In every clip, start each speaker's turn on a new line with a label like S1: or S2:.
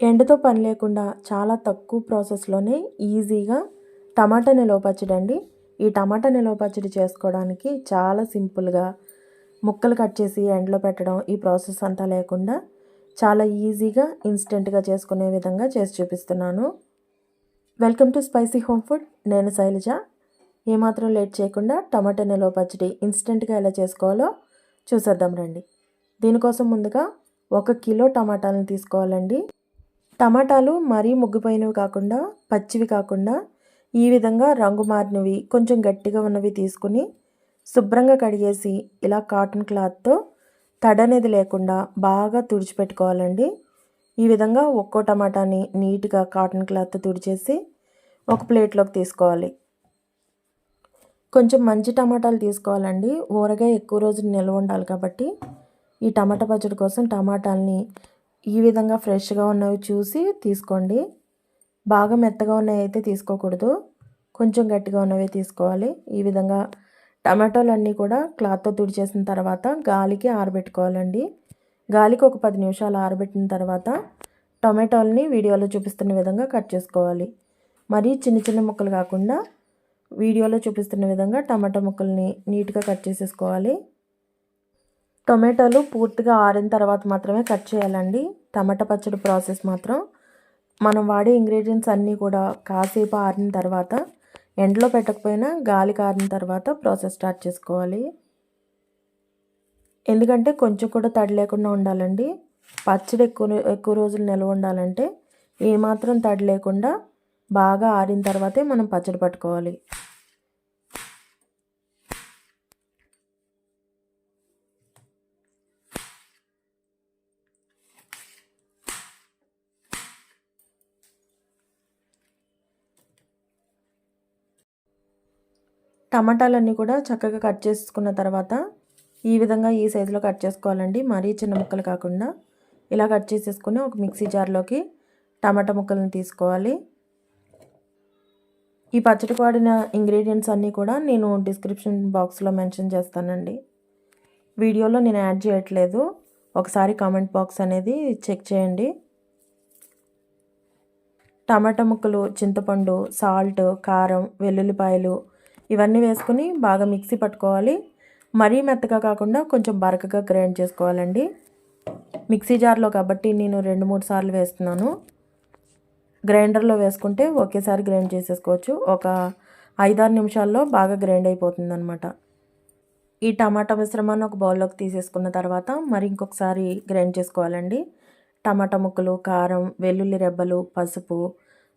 S1: ఎండతో పని లేకుండా చాలా తక్కువ ప్రాసెస్లోనే ఈజీగా టమాటా నిలవ పచ్చడి అండి. ఈ టమాటా నిలవ పచ్చడి చేసుకోవడానికి చాలా సింపుల్గా ముక్కలు కట్ చేసి ఎండలో పెట్టడం ఈ ప్రాసెస్ అంతా లేకుండా చాలా ఈజీగా ఇన్స్టెంట్గా చేసుకునే విధంగా చేసి చూపిస్తున్నాను. Welcome to spicy home food. నేను శైలజ. ఏమాత్రం లేట్ చేయకుండా టమాటా నిలవ పచ్చడి ఇన్స్టెంట్గా ఎలా చేసుకోవాలో చూసేద్దాం రండి. దీనికోసం ముందుగా ఒక కిలో టమాటాలను తీసుకోవాలండి. టమాటాలు మరీ ముగ్గిపోయినవి కాకుండా పచ్చివి కాకుండా ఈ విధంగా రంగు మారినవి కొంచెం గట్టిగా ఉన్నవి తీసుకుని శుభ్రంగా కడిగేసి ఇలా కాటన్ క్లాత్తో తడనేది లేకుండా బాగా తుడిచిపెట్టుకోవాలండి. ఈ విధంగా ఒక్కో టమాటాని నీట్గా కాటన్ క్లాత్ తుడిచేసి ఒక ప్లేట్లోకి తీసుకోవాలి. కొంచెం మంచి టమాటాలు తీసుకోవాలండి. ఊరగా ఎక్కువ రోజులు నిల్వ ఉండాలి కాబట్టి ఈ టమాటా పచ్చడి కోసం టమాటాలని ఈ విధంగా ఫ్రెష్గా ఉన్నవి చూసి తీసుకోండి. బాగా మెత్తగా ఉన్నవి అయితే తీసుకోకూడదు. కొంచెం గట్టిగా ఉన్నవి తీసుకోవాలి. ఈ విధంగా టమాటోలు అన్నీ కూడా క్లాత్తో తుడిచేసిన తర్వాత గాలికి ఆరబెట్టుకోవాలండి. గాలికి ఒక పది నిమిషాలు ఆరబెట్టిన తర్వాత టమాటోలని వీడియోలో చూపిస్తున్న విధంగా కట్ చేసుకోవాలి. మరీ చిన్న చిన్న ముక్కలు కాకుండా వీడియోలో చూపిస్తున్న విధంగా టమాటా ముక్కల్ని నీట్గా కట్ చేసేసుకోవాలి. టొమాటోలు పూర్తిగా ఆరిన తర్వాత మాత్రమే కట్ చేయాలండి. టమాటా పచ్చడి ప్రాసెస్ మాత్రం మనం వాడే ఇంగ్రీడియంట్స్ అన్నీ కూడా కాసేపు ఆరిన తర్వాత ఎండలో పెట్టకపోయినా గాలి కారిన తర్వాత ప్రాసెస్ స్టార్ట్ చేసుకోవాలి. ఎందుకంటే కొంచెం కూడా తడి లేకుండా ఉండాలండి. పచ్చడి ఎక్కువ ఎక్కువ రోజులు నిల్వ ఉండాలంటే ఏమాత్రం తడి లేకుండా బాగా ఆరిన తర్వాతే మనం పచ్చడి పట్టుకోవాలి. టమాటాలన్నీ కూడా చక్కగా కట్ చేసుకున్న తర్వాత ఈ విధంగా ఈ సైజులో కట్ చేసుకోవాలండి. మరీ చిన్న ముక్కలు కాకుండా ఇలా కట్ చేసేసుకుని ఒక మిక్సీ జార్లోకి టమాటా ముక్కలను తీసుకోవాలి. ఈ పచ్చడి వాడిన ఇంగ్రీడియంట్స్ అన్నీ కూడా నేను డిస్క్రిప్షన్ బాక్స్లో మెన్షన్ చేస్తానండి. వీడియోలో నేను యాడ్ చేయట్లేదు. ఒకసారి కామెంట్ బాక్స్ అనేది చెక్ చేయండి. టమాటా ముక్కలు చింతపండు సాల్ట్ కారం వెల్లుల్లిపాయలు ఇవన్నీ వేసుకుని బాగా మిక్సీ పట్టుకోవాలి. మరీ మెత్తగా కాకుండా కొంచెం బరకగా గ్రైండ్ చేసుకోవాలండి. మిక్సీ జార్లో కాబట్టి నేను రెండు మూడు సార్లు వేస్తున్నాను. గ్రైండర్లో వేసుకుంటే ఒకేసారి గ్రైండ్ చేసేసుకోవచ్చు. ఒక ఐదారు నిమిషాల్లో బాగా గ్రైండ్ అయిపోతుంది అనమాట ఈ టమాటా మిశ్రమాన్ని ఒక బౌల్లోకి తీసేసుకున్న తర్వాత మరి ఇంకొకసారి గ్రైండ్ చేసుకోవాలండి. టమాటా ముక్కలు కారం వెల్లుల్లి రెబ్బలు పసుపు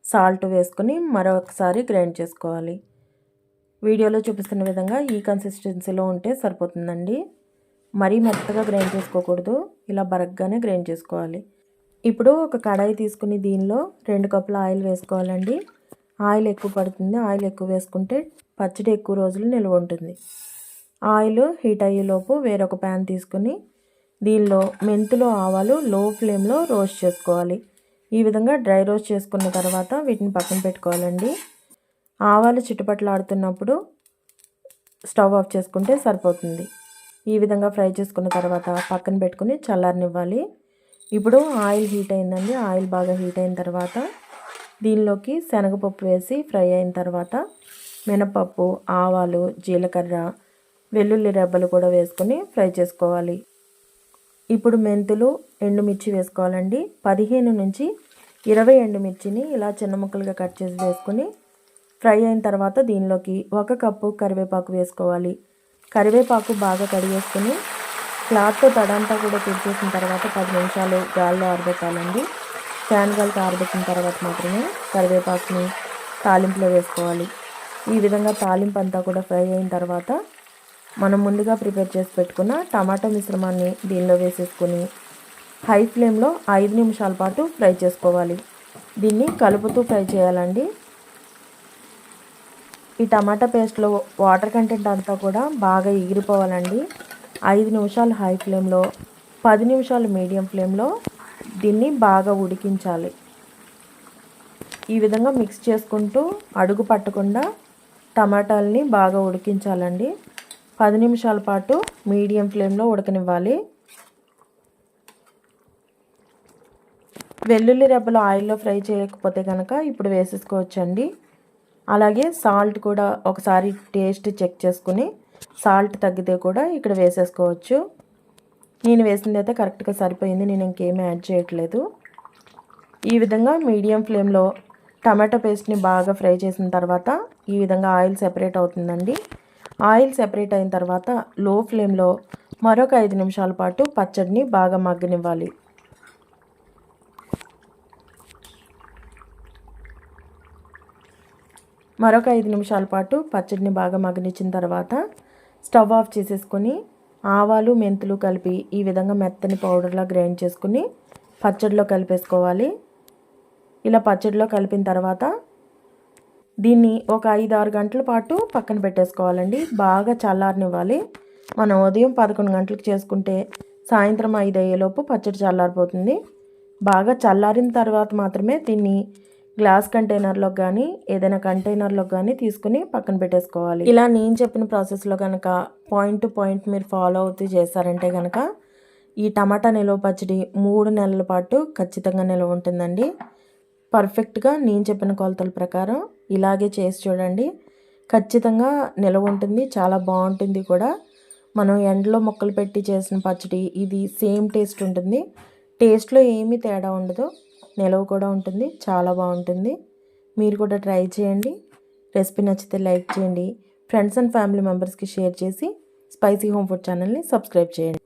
S1: సాల్ట్ వేసుకుని మరొకసారి గ్రైండ్ చేసుకోవాలి. వీడియోలో చూపిస్తున్న విధంగా ఈ కన్సిస్టెన్సీలో ఉంటే సరిపోతుందండి. మరీ మెత్తగా గ్రైండ్ చేసుకోకూడదు. ఇలా బరగ్గానే గ్రైండ్ చేసుకోవాలి. ఇప్పుడు ఒక కడాయి తీసుకుని దీనిలో రెండు కప్పుల ఆయిల్ వేసుకోవాలండి. ఆయిల్ ఎక్కువ పడుతుంది. ఆయిల్ ఎక్కువ వేసుకుంటే పచ్చడి ఎక్కువ రోజులు నిల్వ ఉంటుంది. ఆయిల్ హీట్ అయ్యేలోపు వేరొక ప్యాన్ తీసుకుని దీనిలో మెంతులు ఆవాలు లో ఫ్లేమ్లో రోస్ట్ చేసుకోవాలి. ఈ విధంగా డ్రై రోస్ట్ చేసుకున్న తర్వాత వీటిని పక్కన పెట్టుకోవాలండి. ఆవాలు చిట్టుపట్లాడుతున్నప్పుడు స్టవ్ ఆఫ్ చేసుకుంటే సరిపోతుంది. ఈ విధంగా ఫ్రై చేసుకున్న తర్వాత పక్కన పెట్టుకుని చల్లారనివ్వాలి. ఇప్పుడు ఆయిల్ హీట్ అయిందండి. ఆయిల్ బాగా హీట్ అయిన తర్వాత దీనిలోకి శనగపప్పు వేసి ఫ్రై అయిన తర్వాత మినపప్పు ఆవాలు జీలకర్ర వెల్లుల్లి రెబ్బలు కూడా వేసుకొని ఫ్రై చేసుకోవాలి. ఇప్పుడు మెంతులు ఎండుమిర్చి వేసుకోవాలండి. పదిహేను నుంచి ఇరవై ఎండుమిర్చిని ఇలా చిన్న ముక్కలుగా కట్ చేసి వేసుకొని ఫ్రై అయిన తర్వాత దీనిలోకి ఒక కప్పు కరివేపాకు వేసుకోవాలి. కరివేపాకు బాగా కడిగేసుకుని క్లాత్తో తడంతా కూడా తుడిచేసిన తర్వాత పది నిమిషాలు గాల్లో ఆరబెట్టాలండి. ఫ్యాన్ గాలికి ఆరబెట్టిన తర్వాత మాత్రమే కరివేపాకుని తాలింపులో వేసుకోవాలి. ఈ విధంగా తాలింపు అంతా కూడా ఫ్రై అయిన తర్వాత మనం ముందుగా ప్రిపేర్ చేసి పెట్టుకున్న టమాటా మిశ్రమాన్ని దీనిలో వేసేసుకొని హై ఫ్లేమ్లో ఐదు నిమిషాల పాటు ఫ్రై చేసుకోవాలి. దీన్ని కలుపుతూ ఫ్రై చేయాలండి. ఈ టమాటా పేస్ట్లో వాటర్ కంటెంట్ అంతా కూడా బాగా ఎగిరిపోవాలండి. ఐదు నిమిషాలు హై ఫ్లేమ్లో పది నిమిషాలు మీడియం ఫ్లేమ్లో దీన్ని బాగా ఉడికించాలి. ఈ విధంగా మిక్స్ చేసుకుంటూ అడుగు పట్టకుండా టమాటాలని బాగా ఉడికించాలండి. పది నిమిషాల పాటు మీడియం ఫ్లేమ్లో ఉడకనివ్వాలి. వెల్లుల్లి రెబ్బలు ఆయిల్లో ఫ్రై చేయకపోతే కనుక ఇప్పుడు వేసేసుకోవచ్చండి. అలాగే సాల్ట్ కూడా ఒకసారి టేస్ట్ చెక్ చేసుకుని సాల్ట్ తగ్గితే కూడా ఇక్కడ వేసేసుకోవచ్చు. నేను వేసింది అయితే కరెక్ట్గా సరిపోయింది. నేను ఇంకేమీ యాడ్ చేయట్లేదు. ఈ విధంగా మీడియం ఫ్లేమ్లో టమాటో పేస్ట్ని బాగా ఫ్రై చేసిన తర్వాత ఈ విధంగా ఆయిల్ సెపరేట్ అవుతుందండి. ఆయిల్ సెపరేట్ అయిన తర్వాత లో ఫ్లేమ్లో మరొక ఐదు నిమిషాల పాటు పచ్చడిని బాగా మగ్గనివ్వాలి. మరొక ఐదు నిమిషాల పాటు పచ్చడిని బాగా మగ్గనిచ్చిన తర్వాత స్టవ్ ఆఫ్ చేసేసుకొని ఆవాలు మెంతులు కలిపి ఈ విధంగా మెత్తని పౌడర్లా గ్రైండ్ చేసుకుని పచ్చడిలో కలిపేసుకోవాలి. ఇలా పచ్చడిలో కలిపిన తర్వాత దీన్ని ఒక ఐదు ఆరు గంటల పాటు పక్కన పెట్టేసుకోవాలండి. బాగా చల్లారనివ్వాలి. మనం ఉదయం పదకొండు గంటలకు చేసుకుంటే సాయంత్రం ఐదు అయ్యేలోపు పచ్చడి చల్లారిపోతుంది. బాగా చల్లారిన తర్వాత మాత్రమే దీన్ని గ్లాస్ కంటైనర్లో కానీ ఏదైనా కంటైనర్లో కానీ తీసుకుని పక్కన పెట్టేసుకోవాలి. ఇలా నేను చెప్పిన ప్రాసెస్లో కనుక పాయింట్ టు పాయింట్ మీరు ఫాలో అవుతూ చేశారంటే కనుక ఈ టమాటా నిల్వ పచ్చడి మూడు నెలల పాటు ఖచ్చితంగా నిల్వ ఉంటుందండి. పర్ఫెక్ట్గా నేను చెప్పిన కొలతల ప్రకారం ఇలాగే చేసి చూడండి. ఖచ్చితంగా నిల్వ ఉంటుంది చాలా బాగుంటుంది కూడా. మనం ఎండలో మొక్కలు పెట్టి చేసిన పచ్చడి ఇది సేమ్ టేస్ట్ ఉంటుంది. టేస్ట్లో ఏమీ తేడా ఉండదు. నిలవ కూడా ఉంటుంది. చాలా బాగుంటుంది. మీరు కూడా ట్రై చేయండి. రెసిపీ నచ్చితే లైక్ చేయండి. ఫ్రెండ్స్ అండ్ ఫ్యామిలీ మెంబర్స్కి షేర్ చేసి స్పైసీ హోమ్ ఫుడ్ ఛానల్ని సబ్స్క్రైబ్ చేయండి.